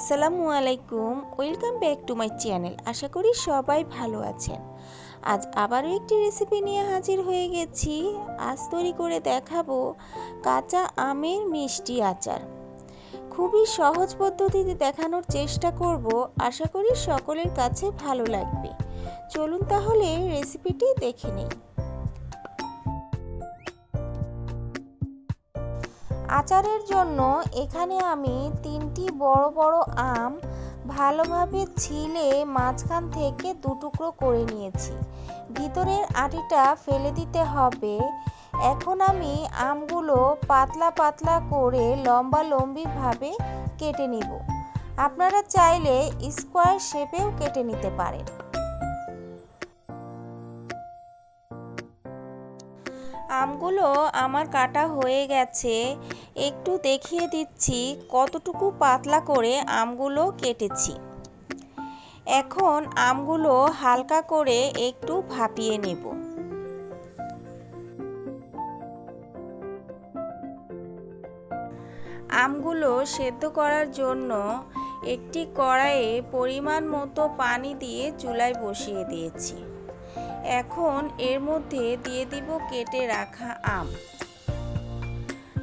আসসালামু আলাইকুম, welcome back to my channel. আশা করি সবাই ভালো আছেন। আজ আবারও একটি রেসিপি নিয়ে হাজির হয়ে গেছি। আজ তৈরি করে দেখাবো কাঁচা আমের মিষ্টি আচার। খুবই সহজ পদ্ধতিতে দেখানোর চেষ্টা করব। আশা করি সকলের কাছে ভালো লাগবে। চলুন তাহলে রেসিপিটি দেখে নিই। আচারের জন্য এখানে আমি তিনটি বড় বড় আম ভালোভাবে ছিলে মাঝখান থেকে দুটুকরো করে নিয়েছি। ভিতরের আটিটা ফেলে দিতে হবে। এখন আমি আমগুলো পাতলা পাতলা করে লম্বা লম্বিভাবে কেটে নিব। আপনারা চাইলে স্কোয়ার শেপেও কেটে নিতে পারেন। আমগুলো আমার কাটা হয়ে গেছে। একটু দেখিয়ে দিচ্ছি কতটুকু পাতলা করে আমগুলো কেটেছি। এখন আমগুলো হালকা করে একটু ভাপিয়ে নেব। আমগুলো সেদ্ধ করার জন্য একটি কড়াইয়ে পরিমাণ মতো পানি দিয়ে চুলায় বসিয়ে দিয়েছি। এখন এর মধ্যে দিয়ে দিব কেটে রাখা আম।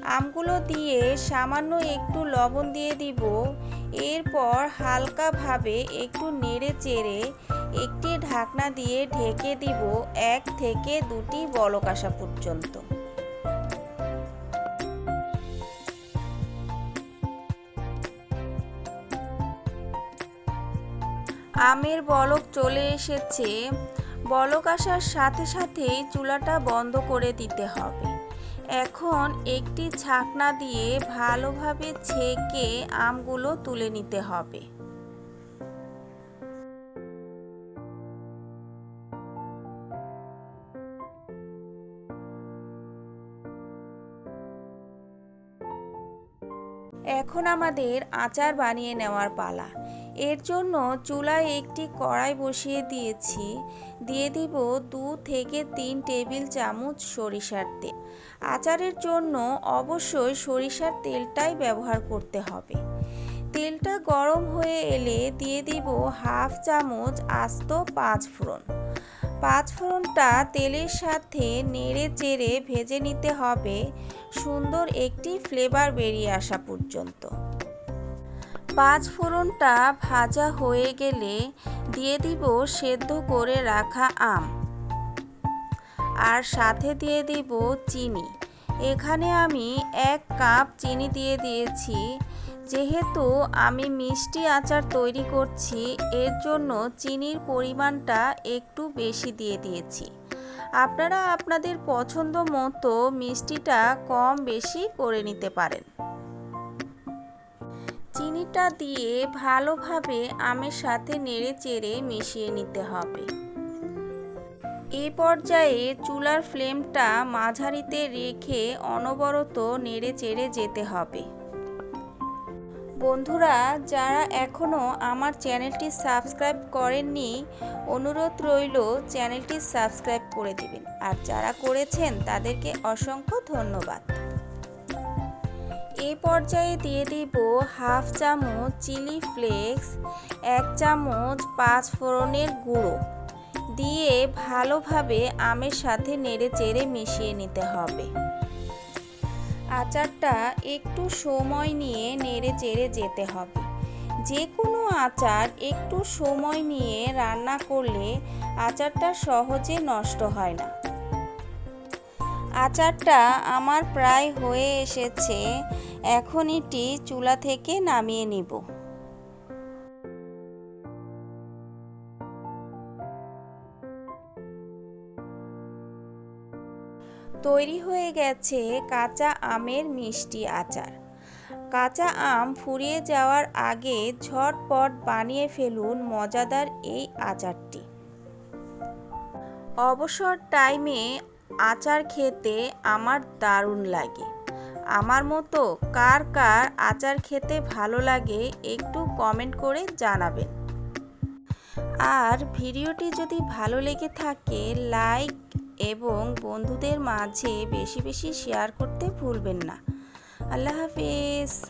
আমগুলো দিয়ে সামান্য একটু লবণ দিয়ে দিব। এরপর হালকাভাবে একটু নেড়ে চেড়ে একটি ঢাকনা দিয়ে ঢেকে দিব এক থেকে দুটি বলক আসা পর্যন্ত। আমের বলক চলে এসেছে। বলক আসার সাথে সাথেই চুলাটা বন্ধ করে দিতে হবে। এখন একটি ছাকনা দিয়ে ভালোভাবে ছেঁকে আমগুলো তুলে নিতে হবে। এখন আমাদের আচার বানিয়ে নেওয়ার পালা। এর জন্য চুলায় একটি কড়াই বসিয়ে দিয়েছি। দিয়ে দিব দু থেকে তিন টেবিল চামচ সরিষার তেল। আচারের জন্য অবশ্যই সরিষার তেলটাই ব্যবহার করতে হবে। তেলটা গরম হয়ে এলে দিয়ে দিব হাফ চামচ আস্ত পাঁচ ফোড়ন পাঁচ ফোড়নটা তেলের সাথে নেড়ে চেড়ে ভেজে নিতে হবে। সুন্দর একটি ফ্লেভার বেরিয়ে আসা পর্যন্ত। পাঁচ ফোড়নটা ভাজা হয়ে গেলে দিয়ে দিব সেদ্ধ করে রাখা আম। আর সাথে দিয়ে দিব চিনি। এখানে আমি এক কাপ চিনি দিয়ে দিয়েছি। যেহেতু আমি মিষ্টি আচার তৈরি করছি, এর জন্য চিনির পরিমাণটা একটু বেশি দিয়ে দিয়েছি। আপনারা আপনাদের পছন্দ মতো মিষ্টিটা কম বেশি করে নিতে পারেন। চিনিটা দিয়ে ভালোভাবে আমের সাথে নেড়ে চেড়ে মিশিয়ে নিতে হবে। এই পর্যায়ে চুলার ফ্লেমটা মাঝারিতে রেখে অনবরত নেড়ে চেড়ে যেতে হবে। বন্ধুরা, যারা এখনও আমার চ্যানেলটি সাবস্ক্রাইব করেননি, অনুরোধ রইল চ্যানেলটি সাবস্ক্রাইব করে দেবেন। আর যারা করেছেন, তাদেরকে অসংখ্য ধন্যবাদ। এই পর্যায়ে দিয়ে দিব হাফ চামচ চিলি ফ্লেক্স, এক চামচ পাঁচ ফোড়নের গুঁড়ো। দিয়ে ভালোভাবে আমের সাথে নেড়ে চেড়ে মিশিয়ে নিতে হবে। আচারটা একটু সময় নিয়ে নেড়ে চেড়ে যেতে হবে। যে কোনো আচার একটু সময় নিয়ে রান্না করলে আচারটা সহজে নষ্ট হয় না। আচারটা আমার প্রায় হয়ে এসেছে এখন এটি চুলা থেকে নামিয়ে নিব। তৈরি হয়ে গেছে কাঁচা আমের মিষ্টি আচার। কাঁচা আম ফুরিয়ে যাওয়ার আগে ঝটপট বানিয়ে ফেলুন মজাদার এই আচারটি। অবসর টাইমে আচার খেতে আমার দারুণ লাগে। আমার মতো কার কার আচার খেতে ভালো লাগে একটু কমেন্ট করে জানাবেন। আর ভিডিওটি যদি ভালো লেগে থাকে লাইক এবং বন্ধুদের মাঝে বেশি বেশি শেয়ার করতে ভুলবেন না। আল্লাহ হাফিজ।